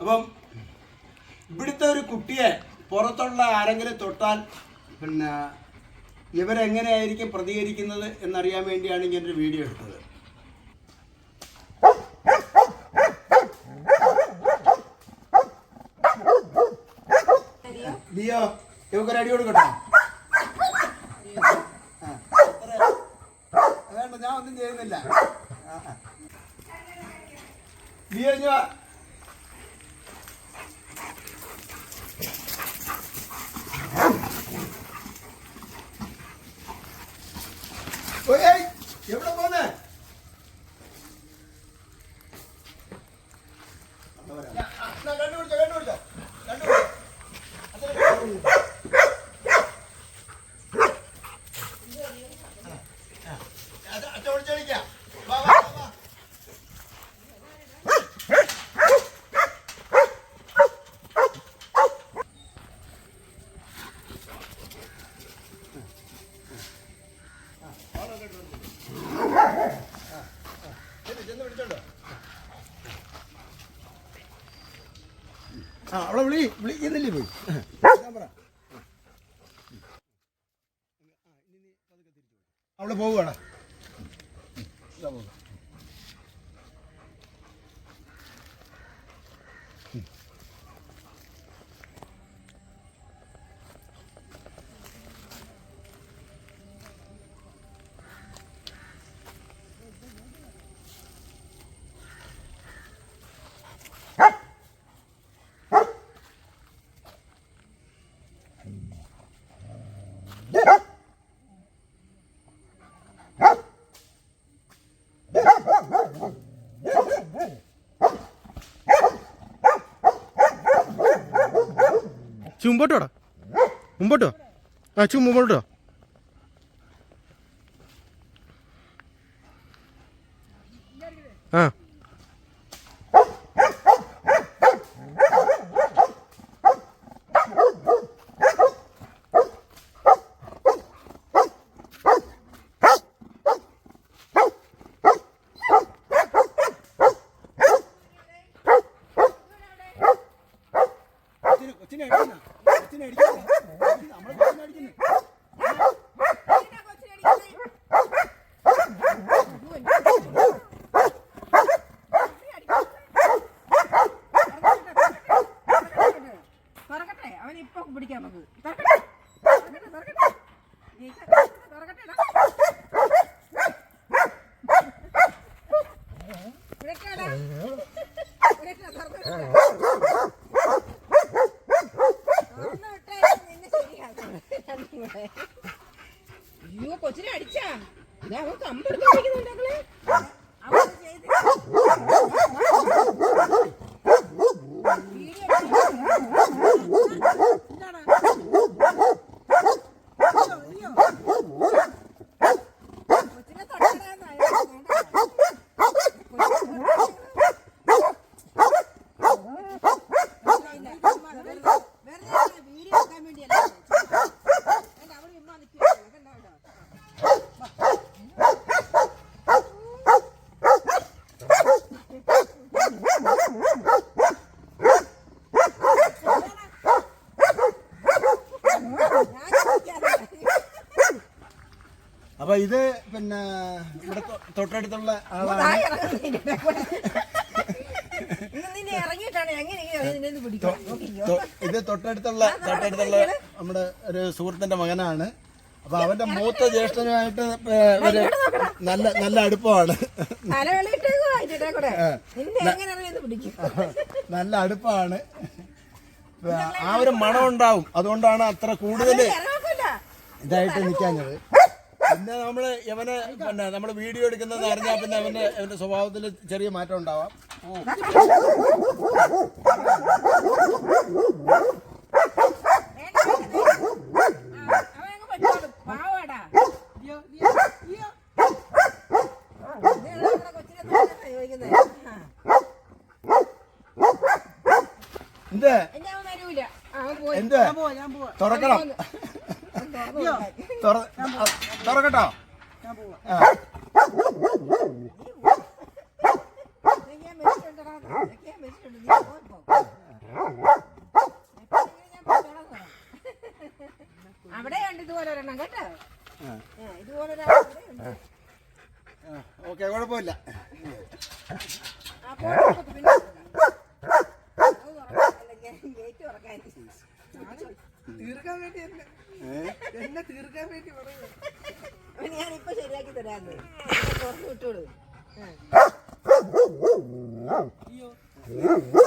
അപ്പം ഇവിടുത്തെ ഒരു കുട്ടിയെ പുറത്തുള്ള ആരെങ്കിലും തൊട്ടാൽ പിന്നെ ഇവരെങ്ങനെയായിരിക്കും പ്രതികരിക്കുന്നത് എന്നറിയാൻ വേണ്ടിയാണ് ഇങ്ങനൊരു വീഡിയോ എടുത്തത് ലിയോ ഇവക്കൊരു അടി കൊടുക്കട്ടോ. വേണ്ട ഞാൻ ഒന്നും ചെയ്യുന്നില്ല. ലിയോ ഇഞ്ഞ് വാ. ഓയ്, ഏയ്, എവിടെ പോന്നെ കണ്ടുപിടിച്ചോ കണ്ടുപിടിച്ചോ കണ്ടുപിടിച്ചോ അത് അച്ഛൻ വിളിച്ചോളിക്കാം വാ വാ വാ, വാ ചെന്ന് ചെന്ന് വിളിച്ചോണ്ടോ ആ അവളെ വിളി പോയി. അവിടെ പോവുകയാണ് ഇതാ പോവുക. ചു മുമ്പോട്ട് വാടാ ആ ചു ആ കൊച്ചിനെ കൊച്ചിനെ അടിക്കുന്ന കൊച്ചിനെ അടിക്കുന്ന നമ്മളെ കൊച്ചിനെ അടിക്കുന്നു തുറക്കട്ടെ അവൻ ഇപ്പൊ പിടിക്കാം നമുക്ക് തുറക്കട്ടെ തുറക്കട്ടെ, തുറക്കട്ടെ. ജയിച്ച- തുറക്കട്ടെടാ. ഇവിടെയൊക്കെയാടാ. ഇവിടെയൊക്കെ തുറന്ന് വിട്ടേ. തുറന്ന് വിട്ടേ, നിന്നെ ശരിയാക്കും. രണ്ടും കൂടെ. അയ്യോ കൊച്ചിനെ അടിച്ചാ. അവൻ കമ്പെടുത്ത് അടിക്കുന്നുണ്ടെങ്കിൽ അവൻ ചെയ്ത് വീഡിയോ കൊച്ചിനെ തൊടാനാണ് വീഡിയോ എടുക്കാൻ വേണ്ടിയല്ല അവിടെ ഉമ്മ നിൽക്കുകയാണ് കണ്ടോ അപ്പൊ ഇത് പിന്നെ ഇവിടെ തൊട്ടടുത്തുള്ള ആളാണ്. ഇത് തൊട്ടടുത്തുള്ള തൊട്ടടുത്തുള്ള നമ്മുടെ ഒരു സുഹൃത്തിന്റെ മകനാണ്. അപ്പൊ അവന്റെ മൂത്ത ജ്യേഷ്ഠനുമായിട്ട് ഒരു നല്ല നല്ല അടുപ്പമാണ്. നല്ല അടുപ്പമാണ് ആ ഒരു മണം ഉണ്ടാവും അതുകൊണ്ടാണ് അത്ര കൂടുതൽ ഇതായിട്ട് നിൽക്കാഞ്ഞത് പിന്നെ നമ്മൾ ഇവനെ പിന്നെ നമ്മൾ വീഡിയോ എടുക്കുന്നത് അറിഞ്ഞാൽ പിന്നെ അവന്റെ അവന്റെ സ്വഭാവത്തിൽ ചെറിയ മാറ്റം ഉണ്ടാവാം. എന്ത് തുറക്കണം തുറ- ആ, തുറക്കട്ടോ ആ. ഇതൊക്കെ ഞാൻ വെച്ചിട്ടുണ്ടെടാ. ഇതൊക്കെ ഞാൻ വെച്ചിട്ടുണ്ട്. നീ പോ. അവിടെ ഉണ്ട് ഇതുപോലെ ഒരെണ്ണം കേട്ടോ ആ. ആ, ഇതുപോലെ ഒരെണ്ണം അവിടെയുണ്ട്. ഓക്കെ കുഴപ്പമില്ല ആ, പോട്ടെ, പോട്ടെ, പിന്നെ കൊടുക്കാം. അത് തുറക്കാം, അല്ലെങ്കിൽ ഗേറ്റ് തുറക്കാൻ. തീർക്കാൻ വേണ്ടി എന്നെ തീർക്കാൻ വേണ്ടി ഞാനിപ്പോ ശരിയാക്കി തരാന്ന്. തുറന്നു വിട്ടോളൂ.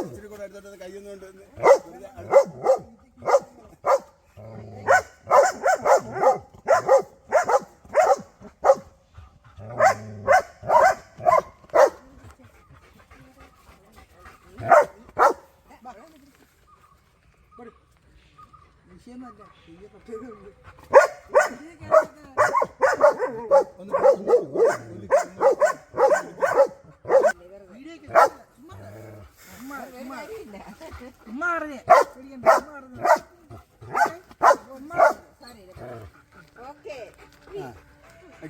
ഇച്ചിരി കൂടെ അടുത്തോട്ട് കയ്യൊന്നും കൊണ്ട് വന്ന്. വിഷയമല്ല ഈ പ്രത്യേകത ഒന്ന് ഒന്ന് ഉമ്മ അറിഞ്ഞേ പേടിക്കണ്ട ഉമ്മ അറിഞ്ഞു ഓക്കെ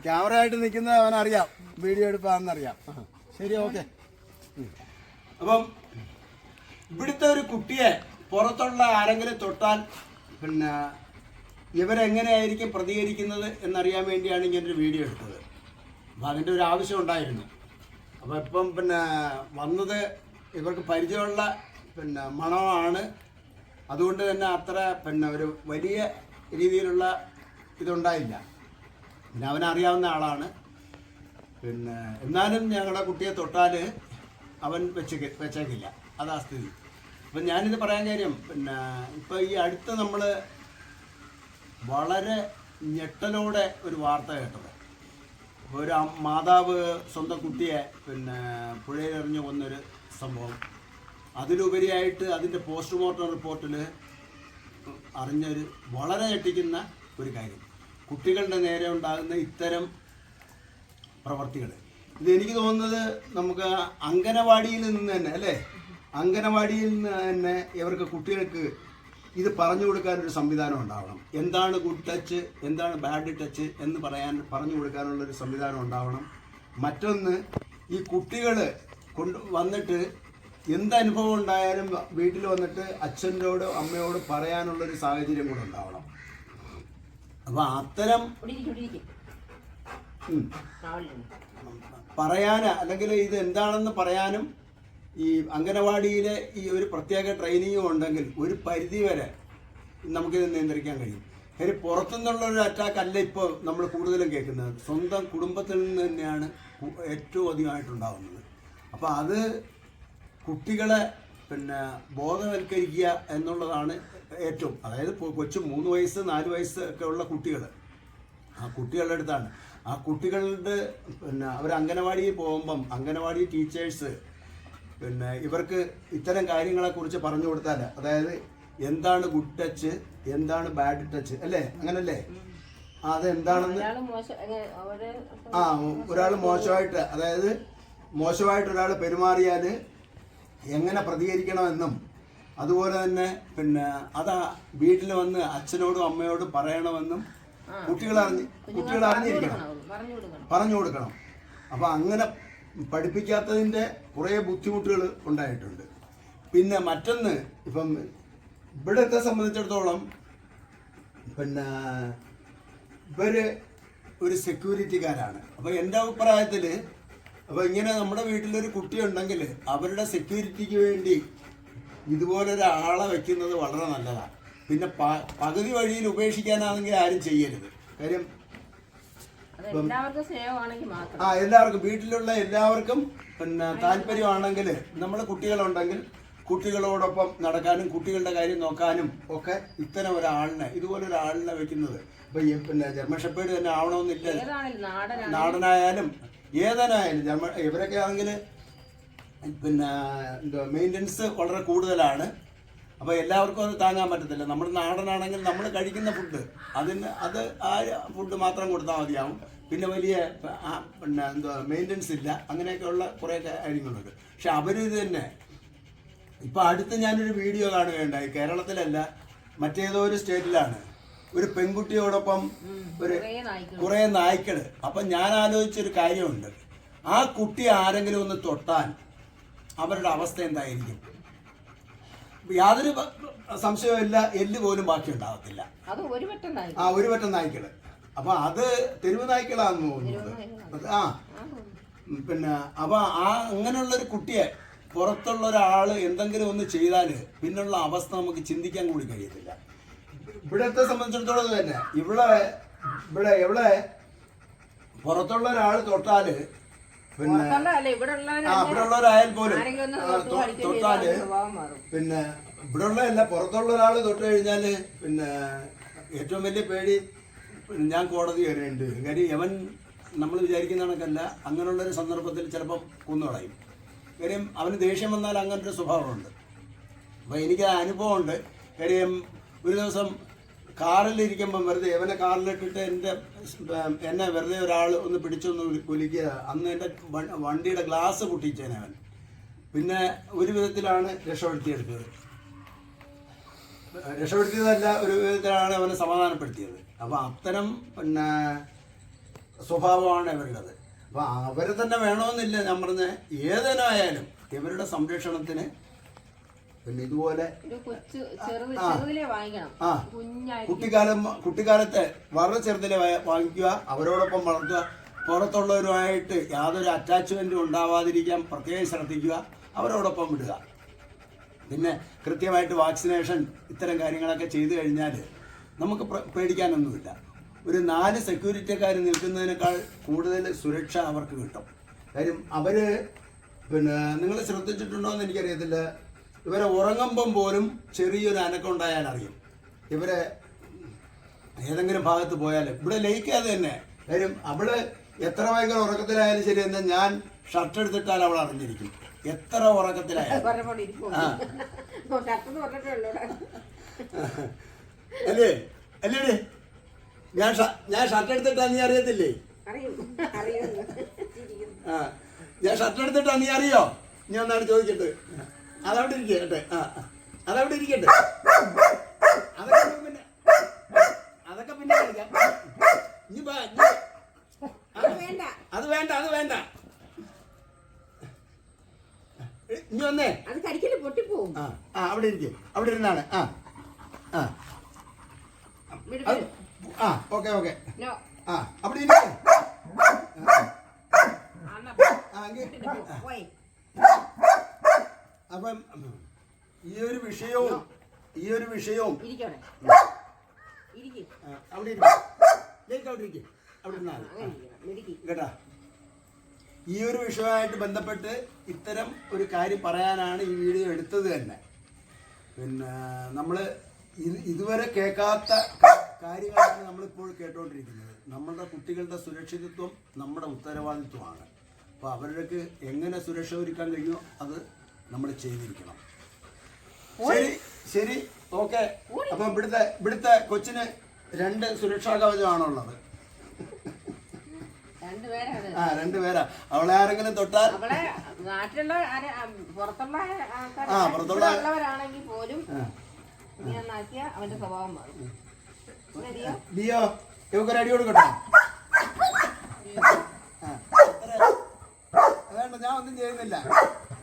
ക്യാമറ ആയിട്ട് നിൽക്കുന്നത് അറിയാം വീഡിയോ എടുപ്പാണെന്നറിയാം. ശരി ഓക്കെ. അപ്പം ഇവിടുത്തെ ഒരു കുട്ടിയെ പുറത്തുള്ള ആരെങ്കിലും തൊട്ടാൽ പിന്നെ ഇവരെങ്ങനെയായിരിക്കും പ്രതികരിക്കുന്നത് എന്നറിയാൻ വേണ്ടിയാണ് ഇങ്ങനൊരു വീഡിയോ എടുത്തത് അപ്പോൾ അതിന്റെ ഒരു ആവശ്യം ഉണ്ടായിരുന്നു. അപ്പോൾ ഇപ്പം പിന്നെ വന്നത് ഇവർക്ക് പരിചയമുള്ള പിന്നെ മണമാണ്. അതുകൊണ്ട് തന്നെ അത്ര പിന്നെ ഒരു വലിയ രീതിയിലുള്ള ഇതുണ്ടായില്ല. പിന്നെ അവനറിയാവുന്ന ആളാണ്. പിന്നെ എന്നാലും ഞങ്ങളുടെ കുട്ടിയെ തൊട്ടാൽ അവൻ വെച്ച് വെച്ചേക്കില്ല. അതാ സ്ഥിതി. അപ്പം ഞാനിത് പറയാൻ കാര്യം പിന്നെ ഇപ്പോൾ ഈ അടുത്ത് നമ്മൾ വളരെ ഞെട്ടലോടെ ഒരു വാർത്ത കേട്ടത്. ഒരു മാതാവ് സ്വന്തം കുട്ടിയെ പിന്നെ പുഴയിലെറിഞ്ഞ് കൊന്നൊരു സംഭവം. അതിലുപരിയായിട്ട് അതിന്റെ പോസ്റ്റ്മോർട്ടം റിപ്പോർട്ടിൽ അറിഞ്ഞൊരു വളരെ ഞെട്ടിക്കുന്ന ഒരു കാര്യം. കുട്ടികളുടെ നേരെ ഉണ്ടാകുന്ന ഇത്തരം പ്രവർത്തികൾ. ഇതെനിക്ക് തോന്നുന്നത് നമുക്ക് അങ്കനവാടിയിൽ നിന്ന് തന്നെ അല്ലേ? അങ്കനവാടിയിൽ നിന്ന് തന്നെ ഇവർക്ക് കുട്ടികൾക്ക് ഇത് പറഞ്ഞു കൊടുക്കാനൊരു സംവിധാനം ഉണ്ടാവണം. എന്താണ് ഗുഡ് ടച്ച് എന്താണ് ബാഡ് ടച്ച് എന്ന് പറയാൻ പറഞ്ഞു കൊടുക്കാനുള്ളൊരു സംവിധാനം ഉണ്ടാവണം. മറ്റൊന്ന് ഈ കുട്ടികൾ കൊണ്ട് വന്നിട്ട് എന്ത് അനുഭവം ഉണ്ടായാലും വീട്ടിൽ വന്നിട്ട് അച്ഛനോട് അമ്മയോട് പറയാനുള്ളൊരു സാഹചര്യം കൂടെ ഉണ്ടാവണം. അപ്പോൾ അത്തരം പറയാൻ പറയാന് അല്ലെങ്കിൽ ഇത് എന്താണെന്ന് പറയാനും ഈ അംഗനവാടിയിലെ ഈ ഒരു പ്രത്യേക ട്രെയിനിങ് ഉണ്ടെങ്കിൽ ഒരു പരിധി വരെ നമുക്കിത് നിയന്ത്രിക്കാൻ കഴിയും. അതിന് പുറത്തുനിന്നുള്ള ഒരു അറ്റാക്ക് അല്ല ഇപ്പോൾ നമ്മൾ കൂടുതലും കേൾക്കുന്നത്. സ്വന്തം കുടുംബത്തിൽ നിന്ന് തന്നെയാണ് ഏറ്റവും അധികമായിട്ടുണ്ടാകുന്നത് അപ്പോൾ അത് കുട്ടികളെ പിന്നെ ബോധവൽക്കരിക്കുക എന്നുള്ളതാണ് ഏറ്റവും അതായത് കൊച്ചു മൂന്ന് വയസ്സ് നാല് വയസ്സ് ഒക്കെ ഉള്ള കുട്ടികൾ. ആ കുട്ടികളുടെ അടുത്താണ്. ആ കുട്ടികളുടെ പിന്നെ അവർ അംഗനവാടിയിൽ പോകുമ്പം അംഗനവാടി ടീച്ചേഴ്സ് പിന്നെ ഇവർക്ക് ഇത്തരം കാര്യങ്ങളെ കുറിച്ച് പറഞ്ഞു കൊടുത്താൽ അതായത് എന്താണ് ഗുഡ് ടച്ച് എന്താണ് ബാഡ് ടച്ച് അല്ലേ? അങ്ങനല്ലേ? അതെന്താണെന്ന് ആ ഒരാൾ മോശമായിട്ട് അതായത് മോശമായിട്ട് ഒരാൾ പെരുമാറിയാൽ എങ്ങനെ പ്രതികരിക്കണമെന്നും അതുപോലെ തന്നെ പിന്നെ അതാ വീട്ടിൽ വന്ന് അച്ഛനോടും അമ്മയോടും പറയണമെന്നും കുട്ടികൾ അറിഞ്ഞ് കുട്ടികൾ അറിഞ്ഞിരിക്കണം പറഞ്ഞു കൊടുക്കണം. അപ്പം അങ്ങനെ പഠിപ്പിക്കാത്തതിന്റെ കുറേ ബുദ്ധിമുട്ടുകൾ ഉണ്ടായിട്ടുണ്ട്. പിന്നെ മറ്റൊന്ന് ഇപ്പം ഇവിടത്തെ സംബന്ധിച്ചിടത്തോളം പിന്നെ ഇവർ ഒരു സെക്യൂരിറ്റിക്കാരാണ്. അപ്പോൾ എന്റെ അഭിപ്രായത്തിൽ അപ്പോൾ ഇങ്ങനെ നമ്മുടെ വീട്ടിലൊരു കുട്ടി ഉണ്ടെങ്കിൽ അവരുടെ സെക്യൂരിറ്റിക്ക് വേണ്ടി ഇതുപോലൊരാളെ വെക്കുന്നത് വളരെ നല്ലതാണ് പിന്നെ പകുതി വഴിയിൽ ഉപേക്ഷിക്കാനാണെങ്കിൽ ആരും ചെയ്യരുത്. കാര്യം അത് എല്ലാവർക്കും സ്നേഹമാണെങ്കിൽ മാത്രം ആ എല്ലാവർക്കും. വീട്ടിലുള്ള എല്ലാവർക്കും പിന്നെ താല്പര്യമാണെങ്കിൽ നമ്മൾ കുട്ടികളുണ്ടെങ്കിൽ കുട്ടികളോടൊപ്പം നടക്കാനും കുട്ടികളുടെ കാര്യം നോക്കാനും ഒക്കെ ഇത്തരം ഒരാളിനെ ഇതുപോലെ ഒരാളിനെ വെക്കുന്നത്. ഇപ്പൊ ഈ പിന്നെ ജർമ്മൻ ഷെപ്പേഡ് തന്നെ ആവണമെന്നില്ല. നാടനായാലും ഏതനായാലും ജർമ്മ ഇവരൊക്കെ ആണെങ്കിൽ പിന്നെ എന്താ മെയിന്റനൻസ് വളരെ കൂടുതലാണ്. അപ്പോൾ എല്ലാവർക്കും അത് താങ്ങാൻ പറ്റത്തില്ല. നമ്മുടെ നാടനാണെങ്കിൽ നമ്മൾ കഴിക്കുന്ന ഫുഡ് അതിന് അത് ആ ഫുഡ് മാത്രം കൊടുത്താൽ മതിയാവും. പിന്നെ വലിയ പിന്നെ എന്തോ മെയിന്റനൻസ് ഇല്ല. അങ്ങനെയൊക്കെയുള്ള കുറേ കാര്യങ്ങളുണ്ട്. പക്ഷെ അവരിത് തന്നെ. ഇപ്പൊ അടുത്ത് ഞാനൊരു വീഡിയോ കാണുകയുണ്ടായി. കേരളത്തിലല്ല മറ്റേതോ ഒരു സ്റ്റേറ്റിലാണ്. ഒരു പെൺകുട്ടിയോടൊപ്പം ഒരു കുറേ നായ്ക്കൾ അപ്പം ഞാൻ ആലോചിച്ചൊരു കാര്യമുണ്ട്. ആ കുട്ടി ആരെങ്കിലും ഒന്ന് തൊട്ടാൽ അവരുടെ അവസ്ഥ എന്തായിരിക്കും? യാതൊരു സംശയമില്ല എല്ല് പോലും ബാക്കി ഉണ്ടാകത്തില്ല. അത് ഒരു വട്ടം ആ ഒരു പറ്റം നായ്ക്കൾ. അപ്പൊ അത് തെരുവ് നായ്ക്കളാന്ന് തോന്നുന്നത്. ആ. പിന്നെ അപ്പൊ ആ അങ്ങനെയുള്ള ഒരു കുട്ടിയെ പുറത്തുള്ള ഒരാൾ എന്തെങ്കിലും ഒന്ന് ചെയ്താൽ പിന്നുള്ള അവസ്ഥ നമുക്ക് ചിന്തിക്കാൻ കൂടി കഴിയത്തില്ല. ഇവിടത്തെ സംബന്ധിച്ചിടത്തോളം തന്നെ. ഇവിടെ ഇവിടെ ഇവിടെ പുറത്തുള്ള ഒരാൾ തൊട്ടാൽ പിന്നെ ആ ഇവിടെ ഉള്ളവരായാൽ പോലും തൊട്ടാൽ പിന്നെ ഇവിടെ ഉള്ളതല്ല പുറത്തുള്ള ഒരാൾ തൊട്ട് കഴിഞ്ഞാൽ പിന്നെ ഏറ്റവും വലിയ പേടി ഞാൻ കോടതി വരെയുണ്ട് വരും കാര്യം യവൻ നമ്മൾ വിചാരിക്കുന്ന കണക്കല്ല അങ്ങനെയുള്ള ഒരു സന്ദർഭത്തിൽ ചിലപ്പം കുന്നുകളയും. കാര്യം അവന് ദേഷ്യം വന്നാൽ അങ്ങനത്തെ സ്വഭാവമുണ്ട്. അപ്പോൾ എനിക്ക് ആ അനുഭവമുണ്ട്. കാര്യം ഒരു ദിവസം കാറിലിരിക്കുമ്പം വെറുതെ എവനെ കാറിലിട്ടിട്ട് എന്റെ എന്നെ വെറുതെ ഒരാൾ ഒന്ന് പിടിച്ചൊന്ന് കുലിക്കുക. അന്ന് എന്റെ വണ്ടിയുടെ ഗ്ലാസ് പൊട്ടിച്ചേനെ അവൻ. പിന്നെ ഒരു വിധത്തിലാണ് രക്ഷപ്പെടുത്തിയെടുത്തത്. രക്ഷപ്പെടുത്തിയതല്ല ഒരു വിധത്തിലാണ് അവനെ സമാധാനപ്പെടുത്തിയത്. അപ്പോൾ അത്തരം പിന്നെ സ്വഭാവമാണ് ഇവരുടേത്. അപ്പോൾ അവരെ തന്നെ വേണമെന്നില്ല ഞാൻ പറഞ്ഞ ഇവരുടെ സംരക്ഷണത്തിന് പിന്നെ ഇതുപോലെ ആ കുട്ടിക്കാലം കുട്ടിക്കാലത്തെ വളരെ ചെറുതിലെ വാങ്ങിക്കുക. അവരോടൊപ്പം വളർത്തുക. പുറത്തുള്ളവരുമായിട്ട് യാതൊരു അറ്റാച്ച്മെന്റും ഉണ്ടാവാതിരിക്കാൻ പ്രത്യേകം ശ്രദ്ധിക്കുക. അവരോടൊപ്പം വിടുക. പിന്നെ കൃത്യമായിട്ട് വാക്സിനേഷൻ ഇത്തരം കാര്യങ്ങളൊക്കെ ചെയ്തു കഴിഞ്ഞാൽ നമുക്ക് പേടിക്കാനൊന്നുമില്ല. ഒരു നാല് സെക്യൂരിറ്റിക്കാർ നിൽക്കുന്നതിനേക്കാൾ കൂടുതൽ സുരക്ഷ അവർക്ക് കിട്ടും. കാര്യം അവർ പിന്നെ നിങ്ങൾ ശ്രദ്ധിച്ചിട്ടുണ്ടോ എന്ന് എനിക്കറിയത്തില്ല. ഇവരെ ഉറങ്ങുമ്പം പോലും ചെറിയൊരു അനക്കം ഉണ്ടായാൽ അറിയും ഇവരെ ഏതെങ്കിലും ഭാഗത്ത് പോയാൽ ഇവിടെ ലയിക്കാതെ തന്നെ. കാര്യം അവൾ എത്ര ഭയങ്കര ഉറക്കത്തിലായാലും ശരി എന്നാൽ ഞാൻ ഷർട്ട് എടുത്തിട്ടാൽ അവൾ അറിഞ്ഞിരിക്കും. എത്ര ഉറക്കത്തിലായാലും. അല്ലേ? അല്ലേ ഞാൻ ഞാൻ ഷർട്ട് എടുത്തിട്ടാ നീ അറിയത്തില്ലേ? അറിയും. അറിയും ആ. ഞാൻ ഷർട്ട് എടുത്തിട്ടാ നീ അറിയോ? ഞാൻ ഒന്നാണ് ചോദിക്കട്ടെ അതവിടെ ഇരിക്കട്ടെ ആ. അതവിടെ ഇരിക്കട്ടെ. അതൊക്കെ പിന്നെ അതൊക്കെ പിന്നെ കളിക്കാം. ഇനി അത് വേണ്ട. അത് വേണ്ട ഇനി വന്നേ. അത് കടിക്കൽ പൊട്ടിപ്പോവും ആ ആ അവിടെ ഇരിക്കും. അവിടെ ഇരുന്നാണ്. ആ ആ. ആ ഓക്കെ ഓക്കെ. ആ അവിടെ ഇരിക്കും. ആ അപ്പം ഈ ഒരു വിഷയവും ഈ ഒരു വിഷയവും അവിടെ ഇരിക്കും. കേട്ടാ? ഈ ഒരു വിഷയമായിട്ട് ബന്ധപ്പെട്ട് ഇത്തരം ഒരു കാര്യം പറയാനാണ് ഈ വീഡിയോ എടുത്തത് തന്നെ. പിന്നെ നമ്മൾ ഇതുവരെ കേൾക്കാത്ത കാര്യങ്ങളാണ് നമ്മളിപ്പോൾ കേട്ടുകൊണ്ടിരിക്കുന്നത് നമ്മളുടെ കുട്ടികളുടെ സുരക്ഷിതത്വം നമ്മുടെ ഉത്തരവാദിത്വമാണ്. അപ്പോൾ അവർക്ക് എങ്ങനെ സുരക്ഷ ഒരുക്കാൻ കഴിയുമോ അത് നമ്മൾ ചെയ്തിരിക്കണം. ശരി ശരി ഓക്കെ. അപ്പൊ ഇവിടുത്തെ ഇവിടുത്തെ കൊച്ചിന് രണ്ട് സുരക്ഷാ കവചമാണുള്ളത്. ആ രണ്ടുപേരാ അവളെ ആരെങ്കിലും തൊട്ടാൽ നാട്ടിലുള്ള പുറത്തുള്ള ആ, പുറത്തുള്ള- ഉള്ളവരാണെങ്കിൽ പോലും അവന്റെ സ്വഭാവം മാറും. ലിയോ? ഇവക്കൊരു അടി കൊടുക്കട്ടെ. വേണ്ട ഞാൻ ഒന്നും ചെയ്യുന്നില്ല.